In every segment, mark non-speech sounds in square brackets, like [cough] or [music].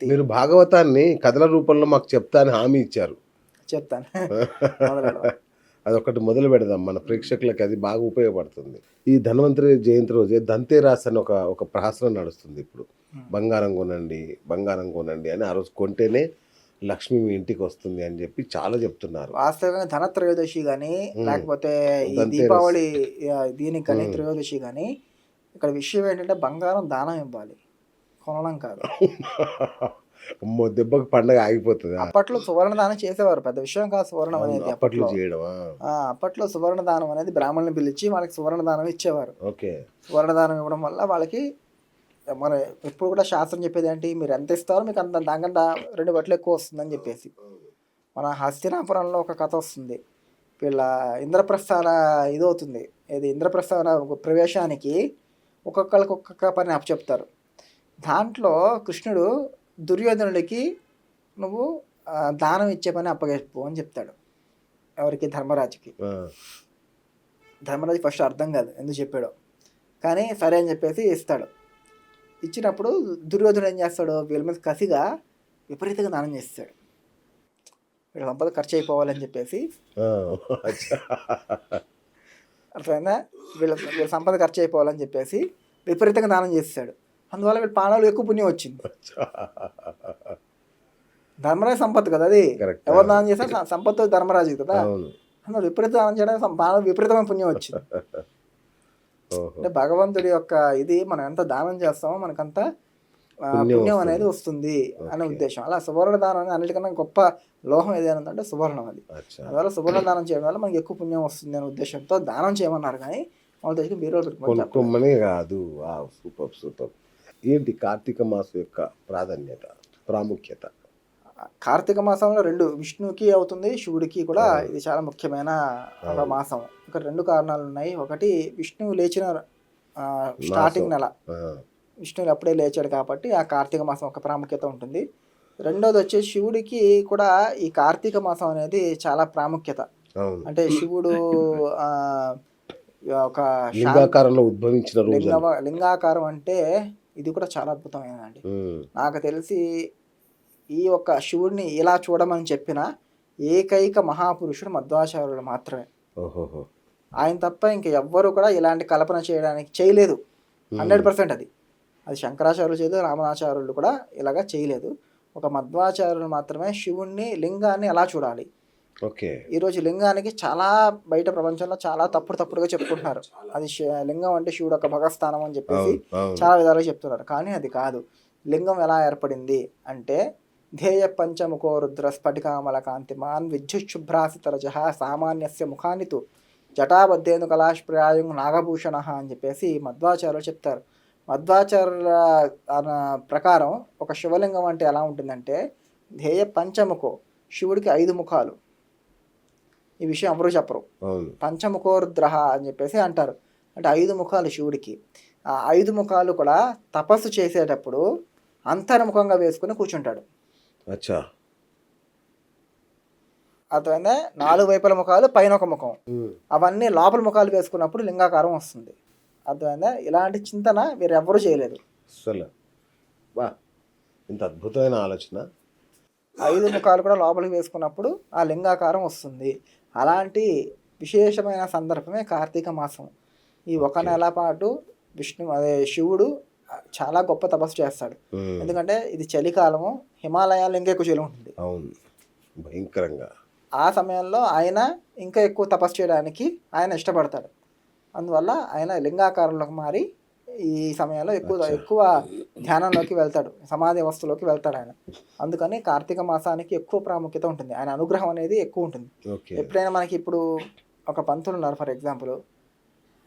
మీరు భాగవతాన్ని కథల రూపంలో మాకు చెప్తా అని హామీ ఇచ్చారు చెప్తాను. [laughs] అదొకటి మొదలు పెడదాం మన ప్రేక్షకులకి అది బాగా ఉపయోగపడుతుంది ఈ ధన్వంతరి జయంతి రోజే దంతేరాస్ అని ఒక ఒక ప్రహసనం నడుస్తుంది ఇప్పుడు బంగారం కొనండి బంగారం కొనండి అని ఆ రోజు కొంటేనే లక్ష్మి మీ ఇంటికి వస్తుంది అని చెప్పి చాలా చెప్తున్నారు వాస్తవంగా ధన త్రయోదశి కానీ. లేకపోతే ఈ. దీపావళి దీనికి కానీ. త్రయోదశి కానీ ఇక్కడ విషయం ఏంటంటే బంగారం దానం ఇవ్వాలి కొనడం కాదు. అమ్మో దెబ్బకి పండగ ఆగిపోతుంది. అప్పట్లో సువర్ణ దానం చేసేవారు పెద్ద విషయం కాదు సువర్ణం అనేది అప్పట్లో ఆ, అప్పట్లో సువర్ణ దానం అనేది బ్రాహ్మణుని పిలిచి వాళ్ళకి సువర్ణ దానం ఇచ్చేవారు. ఓకే. సువర్ణ దానం ఇవ్వడం వల్ల వాళ్ళకి మన ఎప్పుడు కూడా శాస్త్రం చెప్పేది ఏంటి? మీరు ఎంత ఇస్తారో మీకు అంత దానికంటే రెండు బట్టలు ఎక్కువ వస్తుందని చెప్పేసి. మన హస్తినాపురంలో ఒక కథ వస్తుంది. వీళ్ళ ఇంద్రప్రస్థాన ఇది అవుతుంది ఇది ఇంద్రప్రస్థాన ప్రవేశానికి ఒక్కొక్కరికి ఒక్కొక్క పని అప్పచెప్తారు. దాంట్లో కృష్ణుడు దుర్యోధనుడికి నువ్వు దానం ఇచ్చే పని అప్పగెప్పు అని చెప్తాడు. ఎవరికి? ధర్మరాజుకి. ధర్మరాజు ఫస్ట్ అర్థం కాదు ఎందుకు చెప్పాడో. కానీ సరే అని చెప్పేసి ఇస్తాడు. ఇచ్చినప్పుడు దుర్యోధనుడు ఏం చేస్తాడు? వీళ్ళ మీద కసిగా విపరీతంగా దానం చేస్తాడు. వీళ్ళ సంపద ఖర్చు అయిపోవాలని చెప్పేసి. అర్థమైందా? వీళ్ళ వీళ్ళ సంపద ఖర్చు అయిపోవాలని చెప్పేసి విపరీతంగా దానం చేస్తాడు. అందువల్ల వీళ్ళ పానాలు ఎక్కువ పుణ్యం వచ్చింది. ధర్మరాజు సంపత్తు కదా అది. ఎవరు దానం చేస్తారు స- సంపత్తు ధర్మరాజు కదా? అందులో విపరీత దానం చేయడానికి సం- పానాలు విపరీతమైన పుణ్యం వచ్చింది. అంటే భగవంతుడి యొక్క ఇది మనం ఎంత దానం చేస్తామో మనకంత పుణ్యం. అనేది వస్తుంది అనే. ఉద్దేశం. అలా సువర్ణ దానం అనేది అన్నిటికన్నా గొప్ప లోహం ఏదైనా ఉందంటే సువర్ణం అది. అందువల్ల సువర్ణ దానం చేయడం వల్ల మనకి ఎక్కువ పుణ్యం వస్తుంది అనే ఉద్దేశంతో దానం చేయమన్నారు కానీ వాళ్ళ దగ్గర బీరో కొనుక్కోమని కాదు. Super super. ఏంటి కార్తీక మాసం యొక్క ప్రాధాన్యత ప్రాముఖ్యత? కార్తీక మాసంలో రెండు విష్ణువుకి అవుతుంది శివుడికి కూడా ఇది చాలా ముఖ్యమైన ఒక మాసం. ఇక్కడ రెండు కారణాలు ఉన్నాయి ఒకటి విష్ణువు లేచిన స్టార్టింగ్ నెల. విష్ణువులు అప్పుడే లేచాడు కాబట్టి ఆ కార్తీక మాసం ఒక ప్రాముఖ్యత ఉంటుంది. రెండోది వచ్చి శివుడికి కూడా ఈ కార్తీక మాసం అనేది చాలా ప్రాముఖ్యత. అంటే శివుడు ఒక లింగాకారంలో ఉద్భవించిన లింగాకారం అంటే ఇది కూడా చాలా అద్భుతమైనదండి. నాకు తెలిసి ఈ యొక్క శివుడిని ఇలా చూడమని చెప్పిన ఏకైక మహాపురుషుడు మధ్వాచార్యుడు మాత్రమే. ఆయన తప్ప ఇంక ఎవ్వరు కూడా ఇలాంటి కల్పన చేయడానికి చేయలేదు. హండ్రెడ్ పర్సెంట్ అది. అది శంకరాచార్యులు చేయలేదు రామనాచార్యులు కూడా ఇలాగా చేయలేదు. ఒక మధ్వాచార్యులు మాత్రమే శివుణ్ణి లింగాన్ని ఎలా చూడాలి. ఓకే. ఈరోజు లింగానికి చాలా బయట ప్రపంచంలో చాలా తప్పుడు తప్పుడుగా చెప్పుకుంటున్నారు. అది లింగం అంటే శివుడు ఒక భగస్థానం అని చెప్పేసి చాలా విధాలుగా చెప్తున్నారు. కానీ అది కాదు. లింగం ఎలా ఏర్పడింది అంటే ధ్యేయ పంచముఖో రుద్ర స్ఫటికామల కాంతిమాన్ విద్యుశుభ్రాసితరజ సామాన్యస్య ముఖానితు జటాబద్ధేను కళాష్ప్రాయం నాగభూషణ అని చెప్పేసి మధ్వాచార్యులు చెప్తారు. మధ్వాచార్యుల ప్రకారం ఒక శివలింగం అంటే ఎలా ఉంటుందంటే ధ్యేయ పంచముఖో శివుడికి ఐదు ముఖాలు. ఈ విషయం ఎవరు చెప్పరు. పంచముఖోరుద్రహ అని చెప్పేసి అంటారు. అంటే ఐదు ముఖాలు శివుడికి. ఆ ఐదు ముఖాలు కూడా తపస్సు చేసేటప్పుడు అంతర్ముఖంగా వేసుకుని కూర్చుంటాడు. అచ్చా. అర్థమైందా? నాలుగు వైపుల ముఖాలు పైన ఒక ముఖం. అవన్నీ లోపల ముఖాలు వేసుకున్నప్పుడు లింగాకారం వస్తుంది. అర్థమైందా? ఇలాంటి చింతన మీరు ఎవ్వరూ చేయలేదు అసలు ఇంత అద్భుతమైన ఆలోచన. ఐదు ముఖాలు కూడా లోపలికి వేసుకున్నప్పుడు ఆ లింగాకారం వస్తుంది. అలాంటి విశేషమైన సందర్భమే కార్తీక మాసం. ఈ ఒక నెల పాటు విష్ణు అదే శివుడు చాలా గొప్ప తపస్సు చేస్తాడు. ఎందుకంటే ఇది చలికాలము హిమాలయాలు ఇంకా ఎక్కువ చలి ఉంటుంది. అవును. భయంకరంగా. ఆ సమయంలో ఆయన ఇంకా ఎక్కువ తపస్సు చేయడానికి ఆయన ఇష్టపడతాడు. అందువల్ల ఆయన లింగాకారంలోకి మారి ఈ సమయంలో ఎక్కువ. ఎక్కువ ధ్యానంలోకి వెళ్తాడు. సమాధి అవస్థలోకి వెళ్తాడు ఆయన. అందుకని కార్తీక మాసానికి ఎక్కువ ప్రాముఖ్యత ఉంటుంది. ఆయన అనుగ్రహం అనేది ఎక్కువ ఉంటుంది. ఎప్పుడైనా మనకి ఇప్పుడు ఒక పంతులు ఉన్నారు ఫర్ ఎగ్జాంపుల్.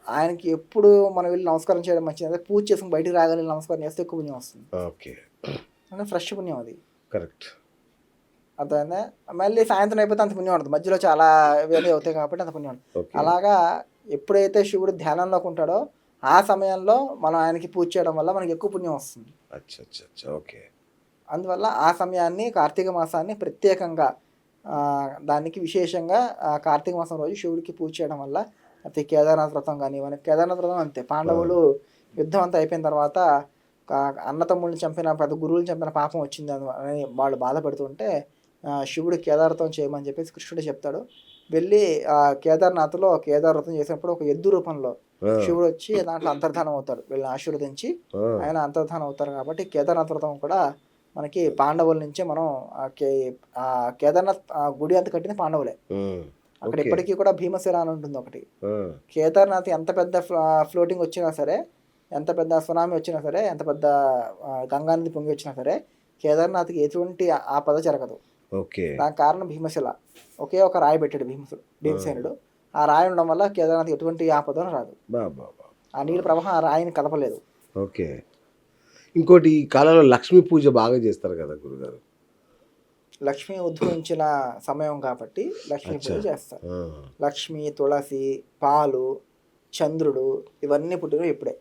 ఆయనకి ఎప్పుడు మనం వెళ్ళి నమస్కారం చేయడం మంచిది. అదే పూజ చేసుకుని బయటికి రాగానే నమస్కారం చేస్తే ఎక్కువ పుణ్యం వస్తుంది. ఓకే. అంటే ఫ్రెష్ పుణ్యం అది. కరెక్ట్. అర్థమైందా? మళ్ళీ సాయంత్రం అయిపోతే అంత పుణ్యం ఉంటుంది మధ్యలో చాలా వేరే అవుతాయి కాబట్టి అంత పుణ్యం ఉంటుంది ఓకే. అలాగా ఎప్పుడైతే శివుడు ధ్యానంలోకి ఉంటాడో ఆ సమయంలో మనం ఆయనకి పూజ చేయడం వల్ల మనకి ఎక్కువ పుణ్యం వస్తుంది. అచ్చా ఓకే. అందువల్ల ఆ సమయాన్ని కార్తీక మాసాన్ని ప్రత్యేకంగా దానికి విశేషంగా కార్తీక మాసం రోజు శివుడికి పూజ చేయడం వల్ల అయితే కేదార్నాథ్ వ్రతం కానీ ఇవన్నీ కేదార్నాథ్ వ్రతం అంతే. పాండవులు యుద్ధం అంతా అయిపోయిన తర్వాత అన్నతమ్ముళ్ళని చంపిన పెద్ద గురువుని చంపిన పాపం వచ్చింది అని అని వాళ్ళు బాధపడుతుంటే శివుడు కేదారతం చేయమని చెప్పేసి కృష్ణుడు చెప్తాడు. వెళ్ళి కేదార్నాథ్లో కేదార్ వ్రతం చేసినప్పుడు ఒక ఎద్దు రూపంలో శివుడు వచ్చి దాంట్లో అంతర్ధానం అవుతాడు. వీళ్ళని ఆశీర్వదించి ఆయన అంతర్ధానం అవుతారు కాబట్టి కేదార్నాథ్ వ్రతం కూడా మనకి పాండవుల నుంచే మనం కేదార్నాథ్ ఆ గుడి అంత కట్టింది పాండవులే. అక్కడ. ఇప్పటికీ కూడా భీమశిర అని ఉంటుంది ఒకటి. కేదార్నాథ్ ఎంత పెద్ద ఫ్లోటింగ్ వచ్చినా సరే ఎంత పెద్ద సునామీ వచ్చినా సరే ఎంత పెద్ద ఆ, గంగానది పొంగి వచ్చినా సరే కేదార్నాథ్కి ఎటువంటి ఆ- ఆపద జరగదు. దానికి కారణం భీమశిల ఒకే ఒక రాయి పెట్టాడు భీమసుడు భీమసేనుడు. ఆ రాయి ఉండడం వల్ల కేదార్నాథ్ ఎటువంటి ఆపద రాదు. ఆ నీళ్ళ ప్రవాహం ఆ రాయిని కదపలేదు ఓకే. ఇంకోటి ఈ కాలంలో లక్ష్మీ పూజ బాగా చేస్తారు కదా గురుగారు? లక్ష్మి ఉద్భవించిన సమయం కాబట్టి లక్ష్మీ పూజ. చేస్తారు. లక్ష్మి తులసి పాలు చంద్రుడు ఇవన్నీ పుట్టినవి ఇప్పుడే.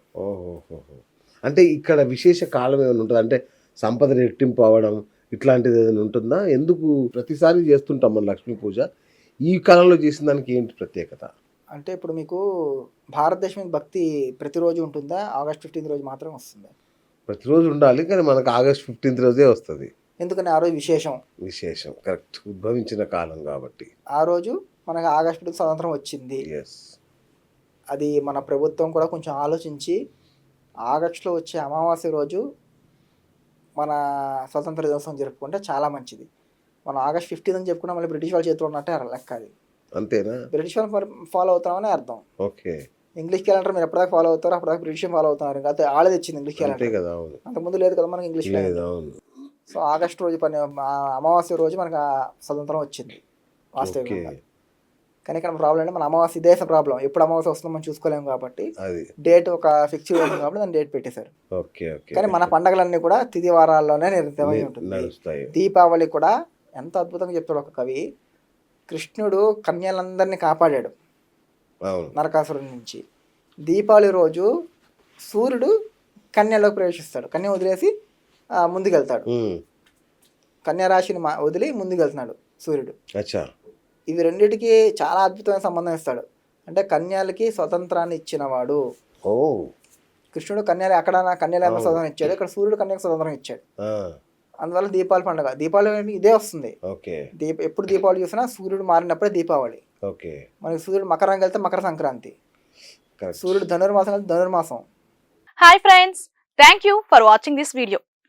అంటే ఇక్కడ విశేష కాలం ఏమైనా ఉంటుందా? అంటే సంపద రెట్టింపు అవ్వడం ఇట్లాంటిది ఏదైనా ఉంటుందా? ఎందుకు ప్రతిసారి చేస్తుంటాం మన లక్ష్మీ పూజ? ఈ కాలంలో చేసిన దానికి ఏంటి ప్రత్యేకత? అంటే ఇప్పుడు మీకు భారతదేశం భక్తి ప్రతిరోజు ఉంటుందా? ఆగస్ట్ ఫిఫ్టీన్త్ రోజు మాత్రం వస్తుంది? ప్రతిరోజు ఉండాలి కానీ మనకు ఆగస్ట్ ఫిఫ్టీన్త్ రోజే వస్తుంది. ఎందుకని? ఆ రోజు విశేషం. విశేషం కరెక్ట్. ఉద్భవించిన కాలం కాబట్టి. ఆ రోజు మనకు ఆగస్ట్ స్వతంత్రం వచ్చింది. అది మన ప్రభుత్వం కూడా కొంచెం ఆలోచించి ఆగస్టులో వచ్చే అమావాస్య రోజు మన స్వతంత్ర దినోత్సవం జరుపుకుంటే చాలా మంచిది. మనం ఆగస్ట్ ఫిఫ్టీన్ అని చెప్పుకున్నా మళ్ళీ బ్రిటిష్ వాళ్ళ చేతిలో ఉన్నట్టే లెక్క అది. అంతేనా? బ్రిటిష్ వాళ్ళు ఫాలో అవుతామని అర్థం. ఓకే. ఇంగ్లీష్ క్యాలెండర్ మీరు ఎప్పటిదాకా ఫాలో అవుతారో అప్పటిదాకా బ్రిటిష్ ఫాలో అవుతున్నారు? ఇంకా అయితే ఆళ్ళే తెచ్చింది ఇంగ్లీష్ క్యాలెండర్. కదా అంతకుముందు లేదు కదా మనకి ఇంగ్లీష్ సో ఆగస్ట్ రోజు పని అమావాస్య రోజు మనకు స్వతంత్రం వచ్చింది. ఓకే. వాస్తవికంగా కానీ ఇక్కడ ప్రాబ్లం అంటే మన అమావాస్య ఇదే ప్రాబ్లం ఎప్పుడు అమావాస్య వస్తుందో మనం చూసుకోలేము కాబట్టి డేట్ ఒక ఫిక్స్ ఉంది కాబట్టి దాన్ని డేట్ పెట్టేశారు. కానీ మన పండగలన్నీ కూడా తిది వారాల్లోనే నిర్మితమై న- ఉంటుంది. దీపావళి కూడా ఎంత అద్భుతంగా చెప్తాడు ఒక కవి. కృష్ణుడు కన్యలందరినీ కాపాడాడు. నరకాసురుడి నుంచి. దీపావళి రోజు సూర్యుడు కన్యలోకి ప్రవేశిస్తాడు. కన్య వదిలేసి ముందుకెళ్తాడు. కన్యా రాశిని వదిలి ముందుకెళ్తున్నాడు సూర్యుడు. అచ్చా. ఇవి రెండిటికి చాలా అద్భుతమైన సంబంధం ఇస్తాడు. అంటే కన్యలకి స్వతంత్రాన్ని ఇచ్చినవాడు. కృష్ణుడు కన్యలు అక్కడ అవును. స్వతంత్రం ఇచ్చాడు. ఇక్కడ సూర్యుడు కన్యకు స్వతంత్రం ఇచ్చాడు. అందువల్ల దీపావళి పండుగ. దీపావళి ఇదే వస్తుంది. ఓకే. దీప ఎప్పుడు దీపావళి చూసినా సూర్యుడు మారినప్పుడే దీపావళి. ఓకే. మనకి సూర్యుడు మకరంకి వెళ్తే మకర సంక్రాంతి. సూర్యుడు ధనుర్మాసం వెళ్తే ధనుర్మాసం. Hi friends thank you for watching this video